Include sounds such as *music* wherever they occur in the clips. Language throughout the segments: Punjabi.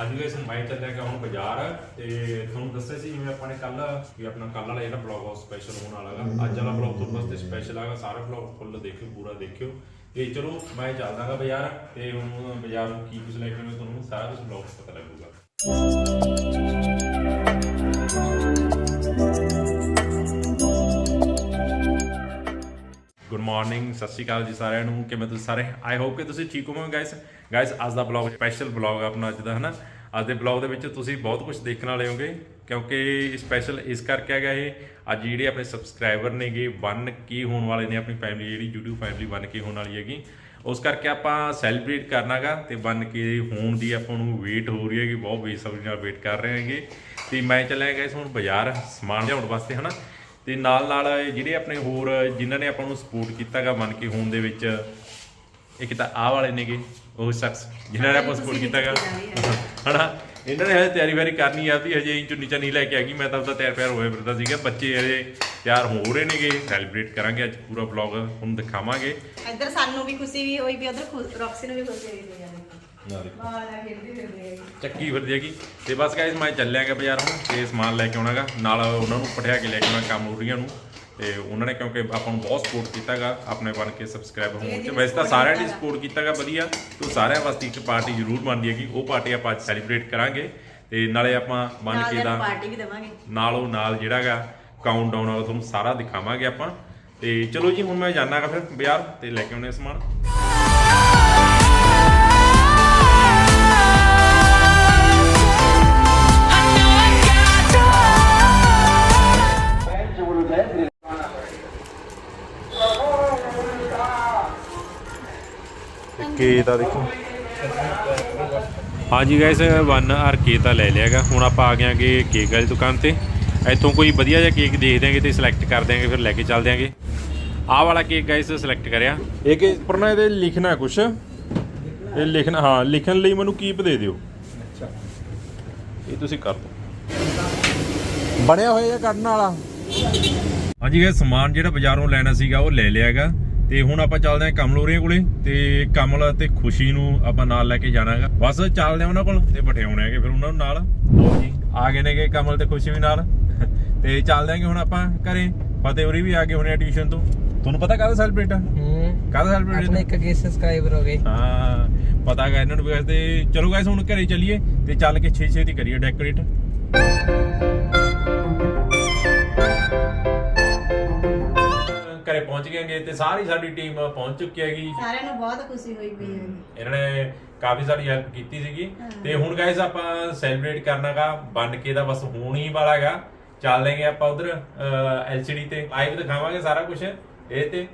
ਅੱਜ ਗਾਇਸ ਮੈਂ ਚੱਲਿਆ ਗਿਆ ਹੁਣ ਬਾਜ਼ਾਰ ਤੇ ਤੁਹਾਨੂੰ ਦੱਸਿਆ ਸੀ ਜਿਵੇਂ ਆਪਾਂ ਨੇ ਕੱਲ ਵੀ ਆਪਣਾ ਕੱਲ ਵਾਲਾ ਜਿਹੜਾ ਬਲੌਗ ਆ ਸਪੈਸ਼ਲ ਹੋਣ ਵਾਲਾ ਹੈਗਾ ਅੱਜ ਵਾਲਾ ਬਲੌਗ ਤੁਹਾਡੇ ਵਾਸਤੇ ਸਪੈਸ਼ਲ ਹੈਗਾ ਸਾਰਾ ਬਲੌਗ ਫੁੱਲ ਦੇਖਿਓ, ਪੂਰਾ ਦੇਖਿਓ। ਤੇ ਚਲੋ ਮੈਂ ਚੱਲਦਾਗਾ ਬਾਜ਼ਾਰ ਤੇ ਹੁਣ ਬਾਜ਼ਾਰ ਕੀ ਕੁਝ ਲੈ ਕੇ ਆਉਣਾ ਤੁਹਾਨੂੰ, ਸਾਰਾ ਕੁਝ ਬਲੌਗ ਪਤਾ ਲੱਗੂਗਾ। ਗੁੱਡ ਮਾਰਨਿੰਗ ਸਤਿ ਸ਼੍ਰੀ ਅਕਾਲ ਜੀ ਸਾਰਿਆਂ ਨੂੰ। ਕਿਵੇਂ ਤੁਸੀਂ ਸਾਰੇ? ਆਈ ਹੋਪ ਕਿ ਤੁਸੀਂ ਠੀਕ ਹੋਵੋਗੇ ਗਾਇਸ ਗਾਇਸ ਅੱਜ ਦਾ ਬਲੌਗ ਸਪੈਸ਼ਲ ਬਲੌਗ ਆਪਣਾ ਅੱਜ ਦਾ, ਹਨਾ? ਅੱਜ ਦੇ ਬਲੌਗ ਦੇ ਵਿੱਚ ਤੁਸੀਂ ਬਹੁਤ ਕੁਝ ਦੇਖਣ ਵਾਲੇ ਹੋਗੇ ਕਿਉਂਕਿ ਸਪੈਸ਼ਲ ਇਸ ਕਰਕੇ ਹੈਗਾ ਇਹ, ਅੱਜ ਜਿਹੜੇ ਆਪਣੇ ਸਬਸਕ੍ਰਾਈਬਰ ਨੇਗੇ ਬਨ ਕੀ ਹੋਣ ਵਾਲੇ ਨੇ ਆਪਣੀ ਫੈਮਿਲੀ ਜਿਹੜੀ YouTube ਫੈਮਿਲੀ ਬਨ ਕੇ ਹੋਣ ਵਾਲੀ ਹੈਗੀ। ਉਸ ਕਰਕੇ ਆਪਾਂ ਸੈਲੀਬ੍ਰੇਟ ਕਰਨਾਗਾ ਤੇ ਬਨ ਕੇ ਹੋਣ ਦੀ ਆਪਾਂ ਨੂੰ ਵੇਟ ਹੋ ਰਹੀ ਹੈਗੀ, ਬਹੁਤ ਬੇਸਬਰੀ ਨਾਲ ਵੇਟ ਕਰ ਰਹੇ ਹੈਗੇ। ਤੇ ਮੈਂ ਚੱਲਿਆ ਗਾਇਸ ਹੁਣ ਬਾਜ਼ਾਰ ਸਮਾਨ ਲਿਆਉਣ ਵਾਸਤੇ, ਹਨਾ? ਤੇ ਨਾਲ ਨਾਲ ਜਿਹੜੇ ਆਪਣੇ ਹੋਰ ਜਿਨ੍ਹਾਂ ਨੇ ਆਪਾਂ ਨੂੰ ਸਪੋਰਟ ਕੀਤਾਗਾ ਮਨ ਕੀ ਹੋਣ ਦੇ ਵਿੱਚ, ਇੱਕ ਤਾਂ ਆਹ ਵਾਲੇ ਨੇਗੇ। ਉਹ ਸ਼ਖਸ ਜਿਨ੍ਹਾਂ ਨੇ ਆਪਾਂ ਸਪੋਰਟ ਕੀਤਾਗਾ ਹਨਾ ਇਹਨਾਂ ਨੇ ਹਜੇ ਤਿਆਰੀ ਵਾਰੀ ਕਰਨੀ ਆ ਵੀ ਹਜੇ ਇੰਚੋਂ ਨੀਚਾ ਨਹੀਂ ਲੈ ਕੇ ਆ ਗਈ ਮੈਂ ਤਾਂ ਉਹਦਾ ਤਿਆਰ ਪਿਆਰ ਹੋਇਆ ਫਿਰਦਾ ਸੀਗਾ। ਬੱਚੇ ਹਜੇ ਤਿਆਰ ਹੋ ਰਹੇ ਨੇਗੇ ਸੈਲੀਬ੍ਰੇਟ ਕਰਾਂਗੇ ਅੱਜ ਪੂਰਾ ਵਲੌਗ ਹੁਣ ਦਿਖਾਵਾਂਗੇ। ਇੱਧਰ ਸਾਨੂੰ ਵੀ ਖੁਸ਼ੀ ਵੀ ਹੋਈ ਵੀ ਉਧਰ ਰੌਕਸੀ ਨੂੰ ਵੀ ਖੁਸ਼ੀ ਹੋਈ ਵੀ ਹੈ ਚੱਕੀ ਫਿਰਦੀ ਹੈਗੀ। ਤੇ ਬਸ ਗਾਇਸ ਮੈਂ ਚੱਲਿਆਗਾ ਬਾਜ਼ਾਰ ਹੁਣ ਤੇ ਸਮਾਨ ਲੈ ਕੇ ਆਉਣਾਗਾ। ਨਾਲ ਉਹਨਾਂ ਨੂੰ ਪਠਿਆ ਕੇ ਲੈ ਕੇ ਆਉਣਾ ਕੰਮ ਉਰੀਆਂ ਨੂੰ। ਤੇ ਉਹਨਾਂ ਨੇ ਕਿਉਂਕਿ ਆਪਾਂ ਨੂੰ ਬਹੁਤ ਸਪੋਰਟ ਕੀਤਾਗਾ ਆਪਣੇ ਬਣ ਕੇ ਸਬਸਕ੍ਰਾਈਬ ਹੋਣ ਚ ਵੈਸੇ ਤਾਂ ਸਾਰਿਆਂ ਨੇ ਸਪੋਰਟ ਕੀਤਾਗਾ ਵਧੀਆ। ਤੇ ਸਾਰਿਆਂ ਵਾਸਤੇ ਇੱਕ ਪਾਰਟੀ ਜ਼ਰੂਰ ਬਣਦੀ ਹੈਗੀ। ਉਹ ਪਾਰਟੀ ਆਪਾਂ ਅੱਜ ਸੈਲੀਬ੍ਰੇਟ ਕਰਾਂਗੇ ਤੇ ਨਾਲੇ ਆਪਾਂ ਬਣ ਕੇ ਦੇ ਪਾਰਟੀ ਵੀ ਦੇਵਾਂਗੇ। ਨਾਲੋਂ ਨਾਲ ਜਿਹੜਾਗਾ ਕਾਊਂਟਡਾਊਨ ਵਾਲਾ ਤੁਹਾਨੂੰ ਸਾਰਾ ਦਿਖਾਵਾਂਗੇ ਆਪਾਂ। ਤੇ ਚਲੋ ਜੀ ਹੁਣ ਮੈਂ ਜਾਣਾਗਾ ਫਿਰ ਬਾਜ਼ਾਰ ਤੇ ਲੈ ਕੇ ਆਉਣੇ ਸਮਾਨ। ਕੇ ਤਾਂ ਦੇਖੋ। ਹਾਂਜੀ ਗਾਇਸ ਵਨ ਆਰ ਕੇ ਤਾਂ ਲੈ ਲਿਆਗਾ ਹੁਣ ਆਪਾਂ ਆ ਗਿਆਂਗੇ ਕੇਕ ਵਾਲੀ ਦੁਕਾਨ ਤੇ। ਇੱਥੋਂ ਕੋਈ ਵਧੀਆ ਜਿਹਾ ਕੇਕ ਦੇਖ ਦਿਆਂਗੇ ਤੇ ਸਿਲੈਕਟ ਕਰ ਦਿਆਂਗੇ ਫਿਰ ਲੈ ਕੇ ਚੱਲ ਦਿਆਂਗੇ। ਆਹ ਵਾਲਾ ਕੇਕ ਗਾਇਸ ਸਿਲੈਕਟ ਕਰਿਆ। ਇਹ ਕਿ ਉੱਪਰ ਨਾ ਇਹਦੇ ਲਿਖਣਾ ਕੁਛ। ਇਹ ਲਿਖਣਾ ਹਾਂ ਲਿਖਣ ਲਈ ਮੈਨੂੰ ਕੀਪ ਦੇ ਦਿਓ। ਅੱਛਾ। ਇਹ ਤੁਸੀਂ ਕਰ ਦਿਓ। ਬਣਿਆ ਹੋਇਆ ਕੱਢਣ ਵਾਲਾ? ਹਾਂਜੀ ਗਾਇਸ ਸਮਾਨ ਜਿਹੜਾ ਬਾਜ਼ਾਰੋਂ ਲੈਣਾ ਸੀਗਾ ਉਹ ਲੈ ਲਿਆਗਾ ਤੇ ਹੁਣ ਆਪਾਂ ਚੱਲਦੇ ਹਾਂ ਕਮਲੋਰੀਆਂ ਕੋਲੇ ਤੇ ਕਮਲ ਤੇ ਖੁਸ਼ੀ ਨੂੰ ਆਪਾਂ ਨਾਲ ਲੈ ਕੇ ਜਾਣਾ ਹੈਗਾ। ਬਸ ਚੱਲਦੇ ਹਾਂ ਉਹਨਾਂ ਕੋਲ ਤੇ ਬਿਠਾਉਣੇ ਹੈਗੇ ਫਿਰ ਉਹਨਾਂ ਨੂੰ ਨਾਲ। ਲਓ ਜੀ ਆ ਗਏ ਨੇਗੇ ਕਮਲ ਤੇ ਖੁਸ਼ੀ ਵੀ ਨਾਲ। ਤੇ ਚੱਲਦੇ ਆਂਗੇ ਹੁਣ ਆਪਾਂ ਘਰੇ। ਫਤਿਹ ਹੋਰੀ ਵੀ ਆ ਗਏ ਹੋਣੇ ਆ ਟਿਊਸ਼ਨ ਤੋਂ। ਤੁਹਾਨੂੰ ਪਤਾ ਕਾਹਦਾ ਸੈਲੀਬ੍ਰੇਟ ਆ? ਹੂੰ। ਕਾਹਦਾ ਆਪਣੇ ਸੈਲੀਬ੍ਰੇਟ ਇੱਕ ਕੇ ਸਬਸਕ੍ਰਾਈਬਰ ਹੋ ਗਏ। ਹਾਂ ਪਤਾ ਗਾ ਇਹਨਾਂ ਨੂੰ ਵੀ ਵੈਸੇ। ਚਲੋ ਗਾਇਸ ਹੁਣ ਘਰੇ ਚੱਲੀਏ ਤੇ ਚੱਲ ਕੇ ਛੇ ਛੇ ਦੀ ਕਰੀਏ ਡੈਕੋਰੇਟ ਪਹੁੰਚ ਗਏਗੇ ਤੇ ਸਾਰੀ ਸਾਡੀ ਟੀਮ ਪਹੁੰਚ ਚੁੱਕੀ ਹੈਗੀ। ਸਾਰਿਆਂ ਨੂੰ ਬਹੁਤ ਖੁਸ਼ੀ ਹੋਈ ਹੈ ਇਹਨਾਂ ਨੇ ਕਾਫੀ ਸਾਡੀ ਹੈਲਪ ਕੀਤੀ ਸੀਗੀ। ਤੇ ਹੁਣ ਗਾਇਸ ਆਪਾਂ ਸੈਲੀਬ੍ਰੇਟ ਕਰਨਾਗਾ ਬਣ ਕੇ ਦਾ ਬਸ ਹੋਣ ਹੀ ਵਾਲਾ ਹੈਗਾ। ਚੱਲ ਲੈਂਗੇ ਆਪਾਂ ਉਧਰ ਐਲਸੀਡੀ ਤੇ। ਲਾਈਵ ਦਿਖਾਵਾਂਗੇ ਸਾਰਾ ਕੁਝ ਇਹ ਤੇ।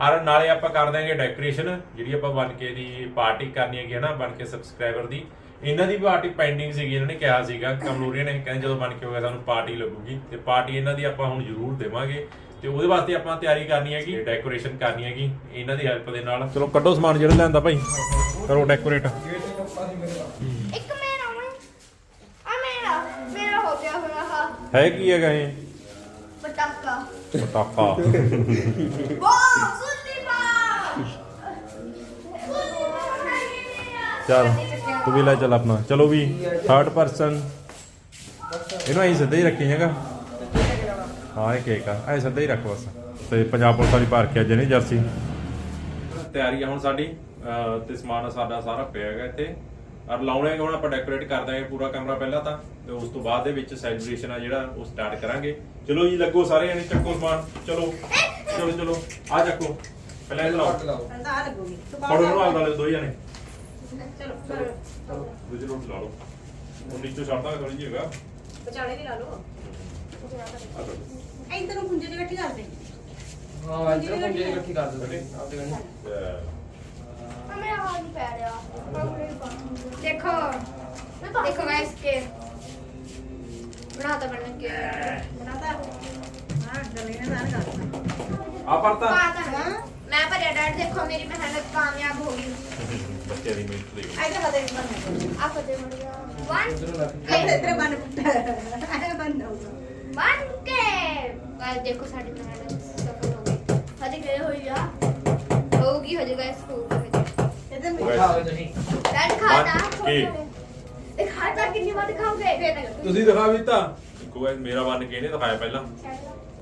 ਔਰ ਨਾਲੇ ਆਪਾਂ ਕਰ ਦਾਂਗੇ ਡੈਕੋਰੇਸ਼ਨ ਜਿਹੜੀ ਆਪਾਂ ਬਣ ਕੇ ਦੀ ਪਾਰਟੀ ਕਰਨੀ ਹੈਗੀ ਹੈ ਨਾ ਬਣ ਕੇ ਸਬਸਕ੍ਰਾਈਬਰ ਦੀ। ਇਹਨਾਂ ਦੀ ਪਾਰਟੀ ਪੈਂਡਿੰਗ ਸੀਗੀ ਇਹਨਾਂ ਨੇ ਕਿਹਾ ਸੀਗਾ। ਕਮਲੂਰੀਆਂ ਨੇ ਕਹਿੰਦੇ ਜਦੋਂ ਬਣ ਕੇ ਹੋਗਾ ਸਾਨੂੰ ਪਾਰਟੀ ਲੱਗੂਗੀ। ਤੇ ਪਾਰਟੀ ਇਹਨਾਂ ਦੀ ਆਪਾਂ ਹੁਣ ਜ਼ਰੂਰ ਦੇਵਾਂਗੇ। ਤੇ ਉਹਦੇ ਵਾਸਤੇ ਆਪਾਂ ਤਿਆਰੀ ਕਰਨੀ ਹੈਗੀ ਡੈਕੋਰੇਸ਼ਨ ਕਰਨੀ ਹੈਗੀ ਇਹਨਾਂ ਦੀ ਹੈਲਪ ਦੇ ਨਾਲ। ਚਲੋ ਕੱਢੋ ਸਮਾਨ ਜਿਹੜਾ ਲੈਂਦਾ ਭਾਈ। ਕਰੋ ਡੈਕੋਰੇਟ ਇੱਕ ਮੇਰਾ ਮੈਂ ਆ ਮੇਰਾ ਮੇਰਾ ਹੋ ਗਿਆ ਹੋਇਆ ਹਾ ਹੈ ਕੀ ਹੈਗਾ ਇਹ? ਪਟਾਕਾ। ਪਟਾਕਾ। ਵਾਹ ਸੁਣੀ ਬਾ ਚਲ ਤੂੰ ਵੀ ਲੈ ਚੱਲ ਆਪਣਾ। ਚਲੋ ਵੀ ਥਰਡ ਪਰਸਨ ਇਹਨੂੰ ਐਂ ਸਿੱਧਾ ਹੀ ਰੱਖੀ ਹੈਗਾ। ਹਾਂ ਇਹ ਕੇਕ ਆ। ਐ ਸਿੱਧਾ ਹੀ ਰੱਖ ਬਸ। ਤੇ ਪੰਜਾਬ ਪੁਲਿਸ ਵਾਲੀ ਪਾਰਕ ਆ ਜਨੇ ਜਰਸੀ। ਤਿਆਰੀ ਆ ਹੁਣ ਸਾਡੀ ਅਹ ਤੇ ਸਮਾਨ ਸਾਡਾ ਸਾਰਾ ਪਿਆ ਹੈਗਾ ਇੱਥੇ। ਔਰ ਲਾਉਣੇ ਹੈਗੇ ਹੁਣ ਆਪਾਂ ਡੈਕੋਰੇਟ ਕਰ ਦਾਂਗੇ ਪੂਰਾ ਕਮਰਾ ਪਹਿਲਾਂ ਤਾਂ। ਤੇ ਉਸ ਤੋਂ ਬਾਅਦ ਦੇ ਵਿੱਚ ਸੈਲੀਬ੍ਰੇਸ਼ਨ ਆ ਜਿਹੜਾ ਉਹ ਸਟਾਰਟ ਕਰਾਂਗੇ। ਚਲੋ ਜੀ ਲੱਗੋ ਸਾਰੇ ਜਣੇ ਚੱਕੋ ਸਮਾਨ। ਚਲੋ ਚਲੋ ਚਲੋ। ਆ ਚੱਕੋ। ਪਹਿਲਾਂ ਇਹ ਲਾਓ। ਤਾਂ ਆ ਲੱਗੂਗੀ। ਤੂੰ ਫੜੋ ਇਹਨੂੰ ਆਲ ਵਾਲੇ ਦੋ ਜਣੇ। ਚਲੋ ਚਲੋ। ਦੂਜੇ ਰੋਟ ਲਾ ਲਓ। ਉਹ ਨੀਚੇ ਛੱਡਦਾ ਥੋੜੀ ਜਿਹੀ ਹੈਗਾ। ਵਿਚਾਲੇ ਦੀ ਲਾ ਲਓ। ਇੱਧਰ ਨੂੰ ਪੁੰਜੇ ਦੇ ਇਕੱਠੀ ਕਰ ਦੇ ਹਾਂ ਇੱਧਰ ਪੁੰਜੇ ਇਕੱਠੀ। ਕਰ ਦੋ Ready? ਆਪਦੇ ਤੇ ਮੇਰਾ ਹਾਲ ਨਹੀਂ ਪੈ ਰਿਹਾ। ਦੇਖੋ। ਦੇਖੋ ਗਾਇਸ ਕੇ। ਬਣਾਤਾ ਬਣ ਕੇ। ਬਣਾਤਾ ਹਾਂ ਗਲੇ ਨੇ ਨਾਲ ਕਰ ਆ ਪਰਤਾ। ਪਾਤਾ ਮੈਂ ਭਰਿਆ ਡੈਡ ਦੇਖੋ ਮੇਰੀ ਮਿਹਨਤ ਕਾਮਯਾਬ ਹੋ ਗਈ। ਬੱਚੇ ਦੀ ਮਿਹਨਤ ਦੀ ਇੱਧਰ ਫਤੇ ਬੰਨ ਆ ਫਤੇ ਮੁੜ ਗਿਆ ਵਨ ਇੱਧਰੋਂ ਬੰਨ। ਪੁੱਟਾ ਬੰਨ ਹੋਊਗਾ ਵਨ ਕੇ ਗਾਇਸ ਦੇਖੋ ਸਾਡੀ ਮਿਹਨਤ ਸਫਲ ਹੋ ਗਈ ਹਜੇ ਗਏ ਹੋਈ ਆ ਹੋਊਗੀ ਹਜੇ ਗਾਇਸ ਸਕੂਲ ਦੇ ਵਿੱਚ ਇੱਧਰ Guys, ਖਾਓ ਤੁਸੀਂ ਡੈਡ ਖਾਣਾ One, okay. ਇਹ ਖਾ ਤਾਂ ਕਿੰਨੀ ਵਾਰ ਦਿਖਾਓਗੇ ਫੇਰ ਤੱਕ ਤੁਸੀਂ ਦਿਖਾ ਵੀ ਤਾਂ ਦੇਖੋ guys, ਮੇਰਾ ਬਣ ਕੇ ਇਹਨੇ ਦਿਖਾਇਆ ਪਹਿਲਾਂ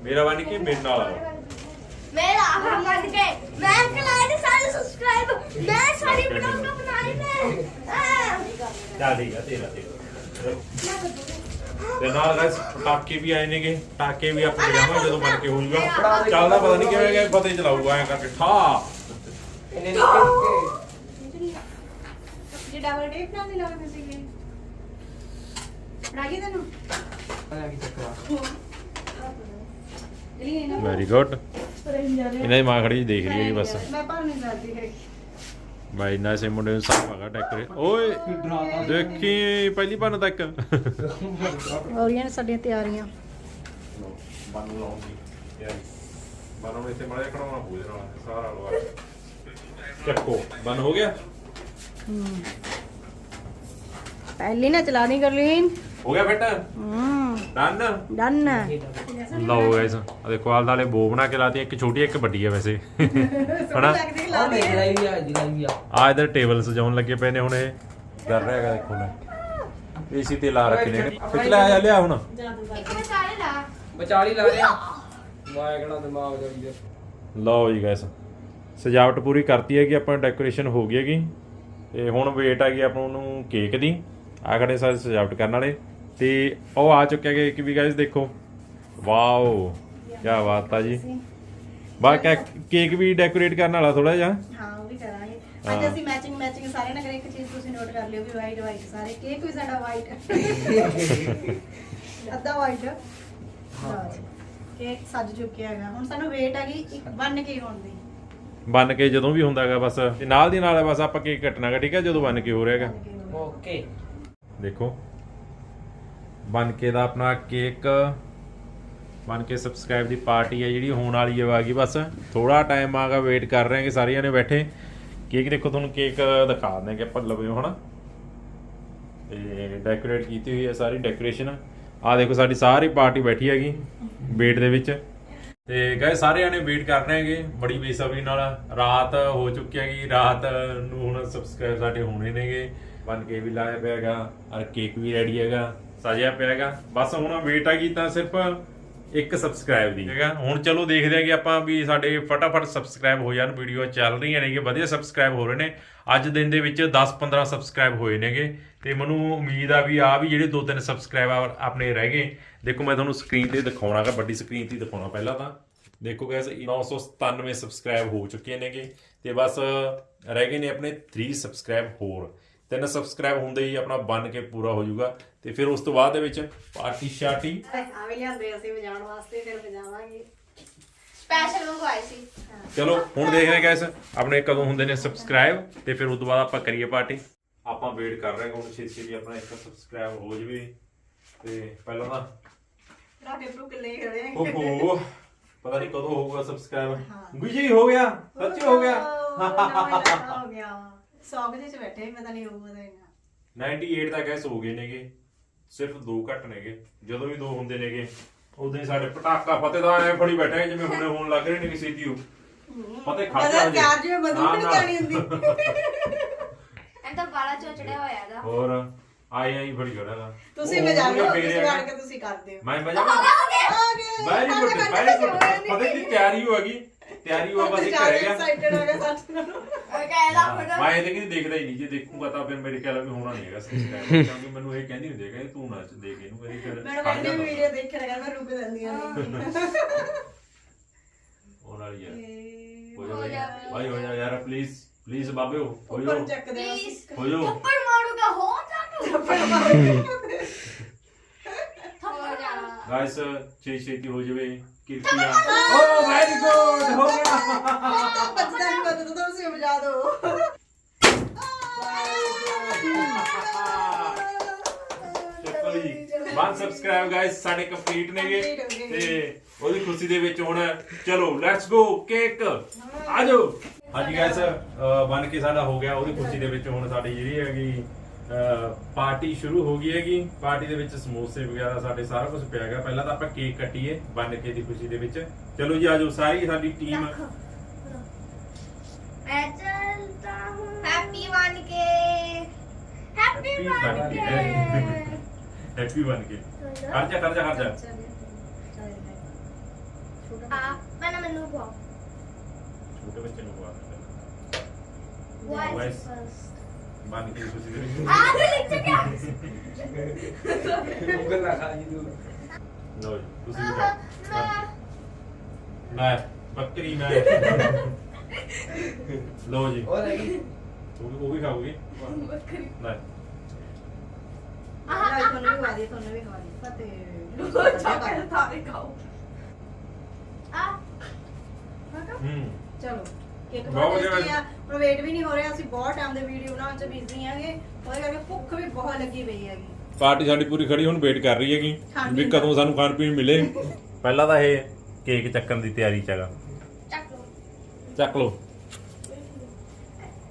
ਮੇਰਾ ਬਣ ਕੇ ਮੇਰੇ ਨਾਲ ਆਇਆ ਮੇਰਾ ਆਖਰ ਮੰਨ ਕੇ ਮੈਂ ਕਲਾਈ ਦੇ ਸਾਰੇ ਸਬਸਕ੍ਰਾਈਬ ਮੈਂ ਸਾਰੀ ਬਲੌਗ ਬਣਾਈ ਨੇ ਚੱਲ ਠੀਕ ਆ ਤੇਰਾ ਤੇਰਾ ਤੇ ਨਾਲ ਗਾਇਸ ਪਟਾਕੇ ਵੀ ਆਏ ਨੇਗੇ। ਪਟਾਕੇ ਵੀ ਆਪਾਂ ਜਾਵਾਂ ਜਦੋਂ ਬਣ ਕੇ ਹੋ ਚੱਲਦਾ ਪਤਾ ਨਹੀਂ ਕਿਵੇਂ ਗਿਆ ਪਤਾ ਹੀ ਚਲਾਊਗਾ ਐ ਕਰਕੇ। ਠਾ! ਇਹਨੇ ਨਿੱਕੇ ਨਿੱਕੇ ਜੇ ਡਬਲ ਟੇਪ ਨਾਲ ਨਹੀਂ ਲੱਗਦੇ ਸੀਗੇ। ਰਾਗੀ ਤੈਨੂੰ? ਆ ਕੀ ਚੱਕਰ ਇਹਨਾਂ ਵੈਰੀ ਗੁੱਡ ਇਹਨਾਂ ਦੀ ਮਾਂ ਖੜੀ ਦੇਖ ਰਹੀ ਹੈ ਜੀ ਬਸ। ਮੈਂ ਪਰ ਨਹੀਂ ਕਰਦੀ ਹੈ ਬਾਈ ਨਾ ਸੇ ਮੁੰਡੇ ਨੂੰ ਸਾਫ਼ ਹੈਗਾ ਟੈਕਰੇ ਓਏ ਦੇਖੀ ਪਹਿਲੀ ਬਣ ਤੱਕ। ਹੋ ਰਹੀਆਂ ਨੇ ਸਾਡੀਆਂ ਤਿਆਰੀਆਂ। ਬਣ ਬਣਾਉਣ ਕਢਾਉਣਾ ਨਾਲ ਸਾਰਾ ਲਵਾ ਚੱਕੋ ਹੋ। ਗਿਆ ਪਹਿਲੀ ਨਾ ਚਲਾ ਦੀ ਗਰਲੀਨ ਹੋ ਗਿਆ ਫਿੱਟ? ਹੂੰ। ਡਨ ਡਨ ਲਓ ਗਾਇਸ ਆ ਦੇਖੋ ਆਲ ਦਾਲੇ ਬੋ ਬਣਾ ਕੇ ਲਾਤੀ ਇੱਕ ਛੋਟੀ ਇੱਕ ਵੱਡੀ ਹੈ ਵੈਸੇ। ਹਨਾ? ਆ ਮੇਰੀ ਆ ਆ ਆ ਇਧਰ ਟੇਬਲ ਸਜਾਉਣ ਲੱਗੇ ਪਏ ਨੇ ਹੁਣ ਇਹ। ਕਰ ਰਿਹਾ ਹੈਗਾ ਦੇਖੋ ਨਾ ਏਸੀ ਤੇ ਲਾ ਰੱਖੇ ਨੇ। ਪਿਛਲਾ ਆ ਲਿਆ ਹੁਣ। ਇੱਕ ਮੈਂ ਸਾਰੇ ਲਾ ਵਿਚਾਲੀ ਲਾ ਰਿਆ ਮੈਂ ਕਿਹੜਾ ਦਿਮਾਗ ਦਾ ਵੀ ਲਓ ਜੀ ਗਾਇਸ ਸਜਾਵਟ ਪੂਰੀ ਕਰਤੀ ਹੈਗੀ ਆਪਾਂ ਡੈਕੋਰੇਸ਼ਨ ਹੋ ਗਈ ਹੈਗੀ। ਤੇ ਹੁਣ ਵੇਟ ਹੈਗੀ ਆਪਾਂ ਨੂੰ ਕੇਕ ਦੀ। ਆ ਖੜੇ ਸਾਰੇ ਸਜਾਵਟ ਕਰਨ ਵਾਲੇ। ਤੇ ਉਹ ਆ ਚੁੱਕਿਆ ਕੇਕ ਵੀ ਗਾਇਸ ਦੇਖੋ। ਵਾਓ ਕੀ ਬਾਤ ਆ ਜੀ। ਬਾ ਕੇਕ ਵੀ ਡੈਕੋਰੇਟ ਕਰਨ ਵਾਲਾ ਥੋੜਾ ਜਿਹਾ। ਹਾਂ ਉਹ ਵੀ ਕਰਾਂਗੇ। ਹਾਂ। ਅੱਜ ਅਸੀਂ ਮੈਚਿੰਗ ਮੈਚਿੰਗ ਸਾਰੇ ਨਾਲ ਇੱਕ ਚੀਜ਼ ਤੁਸੀਂ ਨੋਟ ਕਰ ਲਿਓ ਵੀ ਵਾਈਟ ਵਾਈਟ ਸਾਰੇ। ਕੇਕ ਵੀ ਸਾਡਾ ਵਾਈਟ ਅੱਧਾ ਵਾਈਟ ਕੇਕ ਸੱਜ ਚੁੱਕਿਆ ਹੈਗਾ। ਹੁਣ ਸਾਨੂੰ ਵੇਟ ਹੈਗੀ ਇੱਕ ਬਣ ਕੇ ਹੋਣ ਦੀ। ਬਨ ਕੇ ਜਦੋਂ ਵੀ ਹੁੰਦਾ ਹੈਗਾ ਬਸ। ਤੇ ਨਾਲ ਦੀ ਨਾਲ ਬਸ ਆਪਾਂ ਕੇਕ ਕੱਟਣਾਗਾ ਠੀਕ ਹੈ? ਜਦੋਂ ਬਨ ਕੇ ਹੋ ਰਿਹਾ ਹੈਗਾ। ਓਕੇ ਦੇਖੋ। ਬਨ ਕੇ ਦਾ ਆਪਣਾ ਕੇਕ, ਬਣ ਕੇ ਸਬਸਕ੍ਰਾਈਬ ਦੀ ਪਾਰਟੀ ਹੈ ਜਿਹੜੀ, ਹੋਣ ਵਾਲੀ ਹੈ ਵਾਗੀ ਬਸ ਥੋੜਾ ਟਾਈਮ ਆਗਾ ਵੇਟ ਕਰ ਰਹੇ ਹਾਂ ਕਿ ਸਾਰਿਆਂ ਨੇ ਬੈਠੇ। ਕੇਕ ਦੇਖੋ, ਤੁਹਾਨੂੰ ਕੇਕ ਦਿਖਾ ਦਿੰਦੇ ਕਿ ਆਪਾਂ ਲਵੇ ਹਨਾ ਤੇ ਡੈਕੋਰੇਟ ਕੀਤੀ ਹੋਈ ਹੈ ਸਾਰੀ ਡੈਕੋਰੇਸ਼ਨ ਆ ਦੇਖੋ, ਸਾਡੀ ਸਾਰੀ ਪਾਰਟੀ ਬੈਠੀ ਹੈਗੀ ਵੇਟ ਦੇ ਵਿੱਚ। ਤੇ ਗਏ ਸਾਰੇ ਜਾਣੇ ਵੇਟ ਕਰ ਰਹੇ ਹੈਗੇ, ਬੜੀ ਬੇਸਬਰੀ ਨਾਲ। ਰਾਤ ਹੋ ਚੁੱਕੀ ਹੈਗੀ, ਰਾਤ ਨੂੰ ਹੁਣ ਸਬਸਕ੍ਰਾਈਬ ਸਾਡੇ ਹੋਣੇ ਨੇਗੇ। ਬਨ ਕੇ ਵੀ ਲਾਇਆ ਪਿਆ ਹੈਗਾ ਔਰ ਕੇਕ ਵੀ ਰੈਡੀ ਹੈਗਾ, ਸਜਿਆ ਪਿਆ ਹੈਗਾ ਬਸ ਹੁਣ ਵੇਟ ਹੈਗੀ ਤਾਂ ਸਿਰਫ ਇੱਕ ਸਬਸਕ੍ਰਾਈਬ ਦੀ। ਹੈਗਾ ਹੁਣ ਚਲੋ ਦੇਖਦੇ ਹਾਂ ਕਿ ਆਪਾਂ ਵੀ ਸਾਡੇ ਫਟਾਫਟ ਸਬਸਕ੍ਰਾਈਬ ਹੋ ਜਾਣ ਵੀਡੀਓ ਚੱਲ ਰਹੀਆਂ ਨੇਗੇ, ਵਧੀਆ ਸਬਸਕ੍ਰਾਈਬ ਹੋ ਰਹੇ ਨੇ। ਅੱਜ ਦਿਨ ਦੇ ਵਿੱਚ 10-15 ਸਬਸਕ੍ਰਾਈਬ ਹੋਏ ਨੇਗੇ। ਤੇ ਮੈਨੂੰ ਉਮੀਦ ਆ ਵੀ ਆ ਵੀ ਜਿਹੜੇ ਦੋ ਤਿੰਨ ਸਬਸਕ੍ਰਾਈਬਰ ਆਪਣੇ ਰਹਿ ਗਏ, ਦੇਖੋ ਮੈਂ ਤੁਹਾਨੂੰ ਸਕਰੀਨ ਤੇ ਦਿਖਾਉਣਾਗਾ, ਵੱਡੀ ਸਕਰੀਨ ਤੇ ਦਿਖਾਉਣਾ ਪਹਿਲਾਂ ਤਾਂ। ਦੇਖੋ ਗਾਇਸ 997 ਸਬਸਕ੍ਰਾਈਬ ਹੋ ਚੁੱਕੇ ਨੇਗੇ। ਤੇ ਬਸ ਰਹਿ ਗਏ ਨੇ ਆਪਣੇ 3 ਸਬਸਕ੍ਰਾਈਬ ਹੋਰ। ਤਿੰਨ ਸਬਸਕ੍ਰਾਈਬ ਹੁੰਦੇ ਹੀ ਆਪਣਾ ਬਣ ਕੇ ਪੂਰਾ ਹੋ ਜਾਊਗਾ। ਤੇ ਫਿਰ ਉਸ ਤੋਂ ਬਾਅਦ ਦੇ ਵਿੱਚ ਪਾਰਟੀ ਸ਼ਾਰਟੀ ਆਵੇਂ ਲਿਆਂਦੇ ਅਸੀਂ ਵਜਾਉਣ ਵਾਸਤੇ ਫਿਰ ਵਜਾਵਾਂਗੇ। ਸਪੈਸ਼ਲ ਮੰਗਵਾਈ ਸੀ। ਚਲੋ ਹੁਣ ਦੇਖਦੇ ਗਾਇਸ ਆਪਣੇ ਕਦੋਂ ਹੁੰਦੇ ਨੇ ਸਬਸਕ੍ਰਾਈਬ ਤੇ ਫਿਰ ਉਸ ਤੋਂ ਬਾਅਦ ਆਪਾਂ ਕਰੀਏ ਪਾਰਟੀ ਆਪਾਂ ਵੇਟ ਕਰ ਰਹੇ ਹਾਂ ਹੁਣ ਛੇਤੀ ਛੇਤੀ ਆਪਣਾ ਇੱਕ ਸਬਸਕ੍ਰਾਈਬ ਹੋ ਜਵੇ। ਤੇ ਪਹਿਲਾਂ ਤਾਂ ਪ੍ਰੋ ਕਿੱਲੇ ਖੜੇ ਆ ਓਹੋ ਪਤਾ ਨਹੀਂ ਕਦੋਂ ਹੋਊਗਾ ਸਬਸਕ੍ਰਾਈਬ ਗੁਜੀ ਹੋ ਗਿਆ ਸੱਚੀ ਹੋ ਗਿਆ। ਹੋ ਗਿਆ। ਸੌਗ ਦੇ ਚ ਬੈਠੇ ਮੈਂ ਤਾਂ ਨਹੀਂ ਹੋਊਗਾ ਤਾਂ ਇੰਨਾ। 98 ਤਾਂ ਗੈਸ ਹੋ ਗਏ ਨੇਗੇ ਸਿਰਫ ਦੋ ਘੱਟ ਨੇਗੇ ਜਦੋਂ ਵੀ ਦੋ ਹੁੰਦੇ ਨੇਗੇ ਉਦੋਂ ਹੀ ਸਾਡੇ ਪਟਾਕਾ ਫਤਿਹ ਦਾ ਐ ਫੜੀ ਬੈਠਾ ਹੈ ਜਿਵੇਂ ਹੁਣੇ ਹੋਣ ਲੱਗ ਰਹੇ ਨੇ ਕਿਸੇ ਦੀ ਫਤਿਹ ਖਾ ਪਤਾ ਤਿਆਰ ਜਿਵੇਂ ਬੰਦੂਕ ਨਹੀਂ ਕਰਨੀ ਹੁੰਦੀ। ਐਂ ਤਾਂ ਬਾਲਾ ਚੋਚੜਿਆ ਹੋਇਆ ਇਹਦਾ ਹੋਰ ਆਈ ਆਈ ਫੜੀ ਖੜਾ ਗਾ ਤੁਸੀਂ ਉਹ ਲਓ ਫੇਰ ਤੁਸੀਂ ਹੈਗਾ। ਬਣ ਕੇ ਤੁਸੀਂ ਕਰਦੇ ਹੋ। ਮੈਂ ਗਏ ਵੈਰੀ ਗੁੱਡ ਵੈਰੀ ਗੁੱਡ ਫਤਿਹ ਦੀ ਤਿਆਰੀ ਹੋ ਗਈ। ਤਿਆਰੀ ਹੋ ਬਸ ਇੱਕ ਰਹਿ ਗਿਆ। ਐਕਸਾਈਟਡ ਹੋ ਗਿਆ ਸਾਡੇ ਨਾਲ। ਉਹ ਕਹਿੰਦਾ ਹਾਂ, ਮੈਂ ਇਹਦੇ ਕਿ ਦੇਖਦਾ ਹੀ ਨਹੀਂ ਜੇ ਦੇਖੂਗਾ ਤਾਂ ਫਿਰ ਮੇਰੇ ਖਿਆਲ ਵੀ ਹੋਣਾ ਨਹੀਂ ਹੈਗਾ ਸਬਸਕ੍ਰਾਈਬ ਕਿਉਂਕਿ ਮੈਨੂੰ ਇਹ ਕਹਿੰਦੀ ਹੁੰਦੀ ਹੈ ਕਿ ਤੂੰ ਨਾ ਦੇਖ ਇਹਨੂੰ ਕਦੀ ਫਿਰ ਖੜ ਕਹਿੰਦੇ ਜਾਂਦਾ। ਵੀਡੀਓ ਦੇਖ ਰਿਹਾ ਮੈਂ ਰੁਕ ਜਾਂਦੀਆਂ ਨੇ ਹੋਣ ਵਾਲੀ ਹੈ ਹੋ ਜਾ ਹੋ ਬਾਈ ਜਾ। ਬਾਈ ਹੋ ਜਾ ਯਾਰ ਪਲੀਜ਼ ਪਲੀਜ਼ ਬਾਬੇ ਹੋ ਹੋ ਉੱਪਰ ਜਾਓ। ਚੱਕਦੇ ਆ ਪਲੀਜ਼ ਹੋ ਜਾਓ। ਥੱਪੜ ਮਾਰੂਗਾ ਹੋ ਹੋ ਜਾ ਗਾਇਸ ਛੇ ਛੇਤੀ ਹੋ ਜਾਵੇ ਕਿਰਤੀਆਂ। ਓ ਵੈਰੀ ਗੁੱਡ ਹੋ ਗਿਆ। ਬੱਚਦਾ ਨਹੀਂ ਬੱਚਦਾ ਤਾਂ ਤੁਸੀਂ ਵਜਾ ਦਿਓ। ਚੱਕੋ ਜੀ। 1 ਸਬਸਕ੍ਰਾਈਬ ਗਾਇਸ ਸਾਡੇ ਕੰਪਲੀਟ ਨੇਗੇ। Complete ਹੋ ਗਏ। ਤੇ ਉਹਦੀ ਖੁਸ਼ੀ ਦੇ ਵਿੱਚ ਹੁਣ ਚਲੋ ਲੈਟਸ ਗੋ ਕੇਕ ਆ ਜਾਓ। ਹਾਂਜੀ ਗਾਇਸ ਬਣ ਕੇ ਸਾਡਾ ਹੋ ਗਿਆ। ਉਹਦੀ ਖੁਸ਼ੀ ਦੇ ਵਿੱਚ ਹੁਣ ਸਾਡੀ ਜਿਹੜੀ ਹੈਗੀ ਪਾਰਟੀ ਸ਼ੁਰੂ ਹੋ ਗਈ ਹੈਗੀ। ਪਾਰਟੀ ਦੇ ਵਿੱਚ ਸਮੋਸੇ ਵਗੈਰਾ ਸਾਡੇ ਸਾਰਾ ਕੁਝ ਪਿਆ ਹੈਗਾ। ਪਹਿਲਾਂ ਤਾਂ ਆਪਾਂ ਕੇਕ ਕੱਟੀਏ ਬਨ ਕੇ ਦੀ ਖੁਸ਼ੀ ਦੇ ਵਿੱਚ। ਚਲੋ ਜੀ ਆਜੋ ਸਾਰੀ ਸਾਡੀ ਟੀਮ ਆ ਪਹਿਲਾਂ ਮੈਨੂੰ ਖਵਾ ਛੋਟੇ ਬੱਚੇ ਨੂੰ ਖਵਾ ਵਾਇਸ ਬਣ ਕੇ ਦੇ ਵਿੱਚ ਆ ਤੇ ਲਿਖ ਚੁੱਕਿਆ। ਉਂਗਲ ਨਾ ਖਾ ਜੀ ਤੂੰ। ਜੀ ਤੁਸੀਂ ਵੀ ਖਾਓ ਮੈਂ ਮੈਂ ਬੱਕਰੀ ਮੈਂ। ਲਓ ਜੀ। ਉਹ ਰਹਿ ਗਈ ਉਹ ਵੀ ਉਹ ਵੀ ਖਾਓਗੇ? ਲੈ। ਆਹ ਤੁਹਾਨੂੰ ਵੀ ਖਵਾ ਦਈਏ ਤੁਹਾਨੂੰ ਵੀ ਖਵਾ ਦਈਏ। ਫਤਿਹ। ਆ ਹੂੰ। ਚਲੋ। ਕੇਕ ਬਹੁਤ ਬਹੁਤ ਵਧੀਆ ਟੇਸਟੀ ਆ ਪਰ ਵੇਟ ਵੀ ਨਹੀਂ ਹੋ ਰਿਹਾ ਅਸੀਂ ਬਹੁਤ ਟਾਈਮ ਦੇ ਵੀਡੀਓ ਬਣਾਉਣ ਚ ਬਿਜ਼ੀ ਆਂਗੇ। ਉਹਦੇ ਕਰਕੇ ਭੁੱਖ ਵੀ ਬਹੁਤ ਲੱਗੀ ਪਈ ਹੈਗੀ। ਪਾਰਟੀ ਸਾਡੀ ਪੂਰੀ ਖੜੀ ਹੁਣ ਵੇਟ ਕਰ ਰਹੀ ਹੈਗੀ। ਵੀ ਕਦੋਂ ਸਾਨੂੰ ਖਾਣ ਪੀਣ ਮਿਲੇ। *laughs* ਪਹਿਲਾਂ ਤਾਂ ਇਹ ਕੇਕ ਚੱਕਣ ਦੀ ਤਿਆਰੀ ਚ ਹੈਗਾ। ਚੱਕ ਲਓ। ਚੱਕ ਲਓ।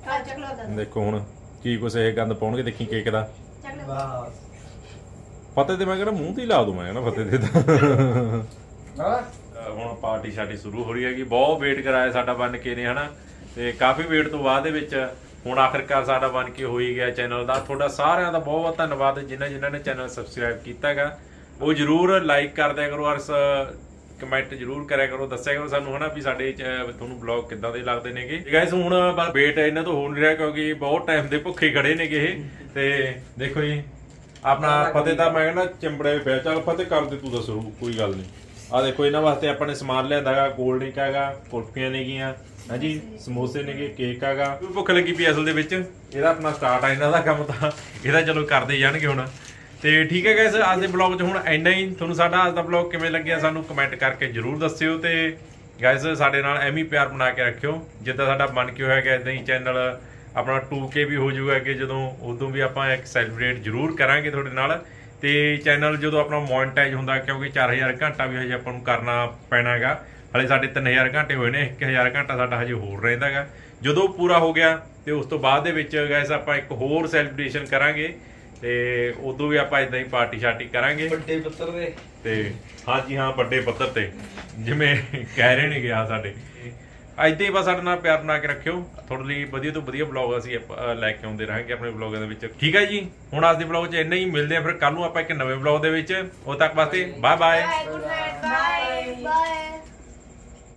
ਆ ਚੱਕ ਲਓ ਦਾ ਦੇਖੋ ਹੁਣ ਕੀ ਕੁਛ ਇਹ ਗੰਦ ਪਾਉਣਗੇ ਦੇਖੀ ਕੇਕ ਦਾ। ਚੱਕ ਲਓ। ਵਾਹ ਫਤਿਹ ਤੇ ਮੈਂ ਕਹਿੰਦਾ ਮੂੰਹ ਤੇ ਹੀ ਲਾ ਦੂੰ ਮੈਂ ਕਹਿੰਦਾ ਫਤਿਹ ਤੇ ਤਾਂ। ਹਾਂ ਹੁਣ ਪਾਰਟੀ ਸਾਡੀ ਸ਼ੁਰੂ ਹੋ ਰਹੀ ਹੈਗੀ। ਬਹੁਤ ਵੇਟ ਕਰਾਇਆ ਸਾਡਾ ਬਣ ਕੇ ਨੇ ਹਨਾ? ਤੇ ਕਾਫੀ ਵੇਟ ਤੋਂ ਬਾਅਦ ਦੇ ਵਿੱਚ ਹੁਣ ਆਖਰਕਾਰ ਸਾਡਾ ਬਣ ਕੇ ਹੋ ਹੀ ਗਿਆ ਚੈਨਲ ਦਾ। ਤੁਹਾਡਾ ਸਾਰਿਆਂ ਦਾ ਬਹੁਤ ਬਹੁਤ ਧੰਨਵਾਦ ਜਿਨ੍ਹਾਂ ਜਿਨ੍ਹਾਂ ਨੇ ਚੈਨਲ ਸਬਸਕ੍ਰਾਈਬ ਕੀਤਾ ਹੈਗਾ। ਉਹ ਜਰੂਰ ਲਾਈਕ ਕਰ ਦਿਆ ਕਰੋ ਔਰ ਕਮੈਂਟ ਜਰੂਰ ਕਰਿਆ ਕਰੋ। ਦੱਸਿਆ ਕਰੋ ਸਾਨੂੰ ਹਨਾ ਵੀ ਸਾਡੇ ਤੁਹਾਨੂੰ ਬਲੌਗ ਕਿੱਦਾਂ ਦੇ ਲੱਗਦੇ ਨੇਗੇ। ਗਾਇਸ ਹੁਣ ਬਸ ਵੇਟ ਇਹਨਾਂ ਤੋਂ ਹੋ ਨਹੀਂ ਰਿਹਾ ਕਿਉਂਕਿ ਬਹੁਤ ਟਾਈਮ ਦੇ ਭੁੱਖੇ ਖੜੇ ਨੇਗੇ ਇਹ। ਤੇ ਦੇਖੋ ਜੀ ਆਪਣਾ ਫਤਿਹ ਤਾਂ ਮੈਂ ਕਹਿੰਦਾ ਚਿੰਬੜੇ ਪਿਆ। ਚੱਲ ਫਤਿਹ ਕਰ ਦੇ ਤੂੰ ਦੱਸ ਕੋਈ ਗੱਲ ਨਹੀਂ। ਆ ਦੇਖੋ ਇਹਨਾਂ ਵਾਸਤੇ ਆਪਾਂ ਨੇ ਸਮਾਨ ਲਿਆਂਦਾਗਾ ਕੋਲਡ ਡਰਿੰਕ ਹੈਗਾ ਕੁਲਫੀਆਂ ਨੇਗੀਆਂ ਹਾਂਜੀ ਸਮੋਸੇ ਨੇਗੇ ਕੇਕ ਹੈਗਾ। ਭੁੱਖ ਲੱਗੀ ਪਈ ਅਸਲ ਦੇ ਵਿੱਚ। ਇਹਦਾ ਆਪਣਾ ਸਟਾਰਟ ਆ ਇਹਨਾਂ ਦਾ ਕੰਮ ਤਾਂ। ਇਹਦਾ ਚਲੋ ਕਰਦੇ ਜਾਣਗੇ ਹੁਣ। ਤੇ ਠੀਕ ਹੈ ਗਾਇਸ ਅੱਜ ਦੇ ਬਲੌਗ 'ਚ ਹੁਣ ਇੰਨਾ ਹੀ। ਤੁਹਾਨੂੰ ਸਾਡਾ ਅੱਜ ਦਾ ਬਲੌਗ ਕਿਵੇਂ ਲੱਗਿਆ ਸਾਨੂੰ ਕਮੈਂਟ ਕਰਕੇ ਜਰੂਰ ਦੱਸਿਓ ਤੇ ਗਾਇਸ ਸਾਡੇ ਨਾਲ ਐਵੇਂ ਪਿਆਰ ਬਣਾ ਕੇ ਰੱਖਿਓ। ਜਿੱਦਾਂ ਸਾਡਾ ਮਨ ਕਿਉਂ ਹੈਗਾ ਇਦਾਂ ਹੀ ਚੈਨਲ ਆਪਣਾ 2K ਵੀ ਹੋ ਜਾਊਗਾ ਕਿ ਜਦੋਂ ਉਦੋਂ ਵੀ ਆਪਾਂ ਇੱਕ ਸੈਲੀਬ੍ਰੇਟ ਜਰੂਰ ਕਰਾਂਗੇ ਤੁਹਾਡੇ ਨਾਲ। ਤੇ ਚੈਨਲ ਜਦੋਂ ਆਪਣਾ ਮੋਨਟਾਈਜ਼ ਹੁੰਦਾ ਕਿਉਂਕਿ 4000 ਘੰਟਾ ਵੀ ਹਜੇ ਆਪਾਂ ਨੂੰ ਕਰਨਾ ਪੈਣਾ ਹੈਗਾ ਹਲੇ ਸਾਡੇ 3000 ਘੰਟੇ ਹੋਏ ਨੇ 1000 ਘੰਟਾ ਸਾਡਾ ਹਜੇ ਹੋਰ ਰਹਿੰਦਾ ਹੈਗਾ ਜਦੋਂ ਪੂਰਾ ਹੋ ਗਿਆ ਤੇ ਉਸ ਤੋਂ ਬਾਅਦ ਦੇ ਵਿੱਚ ਗਾਇਸ ਆਪਾਂ ਇੱਕ ਹੋਰ ਸੈਲੀਬ੍ਰੇਸ਼ਨ ਕਰਾਂਗੇ ਤੇ ਉਦੋਂ ਵੀ ਆਪਾਂ ਇਦਾਂ ਹੀ ਪਾਰਟੀ ਸ਼ਾਰਟੀ ਕਰਾਂਗੇ। ਵੱਡੇ ਪੁੱਤਰ ਦੇ। ਤੇ ਹਾਂਜੀ ਹਾਂ ਵੱਡੇ ਪੱਧਰ ਤੇ। ਜਿਵੇਂ ਕਹਿ ਰਹੇ ਨੇ ਗਿਆ ਸਾਡੇ। ਐਦਾਂ ਹੀ ਬਸ ਸਾਡੇ ਨਾਲ ਪਿਆਰ ਬਣਾ ਕੇ ਰੱਖਿਓ। ਤੁਹਾਡੇ ਲਈ ਵਧੀਆ ਤੋਂ ਵਧੀਆ ਬਲੌਗ ਅਸੀਂ ਲੈ ਕੇ ਆਉਂਦੇ ਰਹਾਂਗੇ ਆਪਣੇ ਬਲੌਗਾਂ ਦੇ ਵਿੱਚ। ਠੀਕ ਹੈ ਜੀ? ਹੁਣ ਅੱਜ ਦੇ ਬਲੌਗ 'ਚ ਇੰਨਾ ਹੀ। ਮਿਲਦੇ ਆ ਫਿਰ ਕੱਲ ਨੂੰ ਆਪਾਂ ਇੱਕ ਨਵੇਂ ਬਲੌਗ ਦੇ ਵਿੱਚ। ਉਦੋਂ ਤੱਕ ਵਾਸਤੇ bye bye bye good night bye bye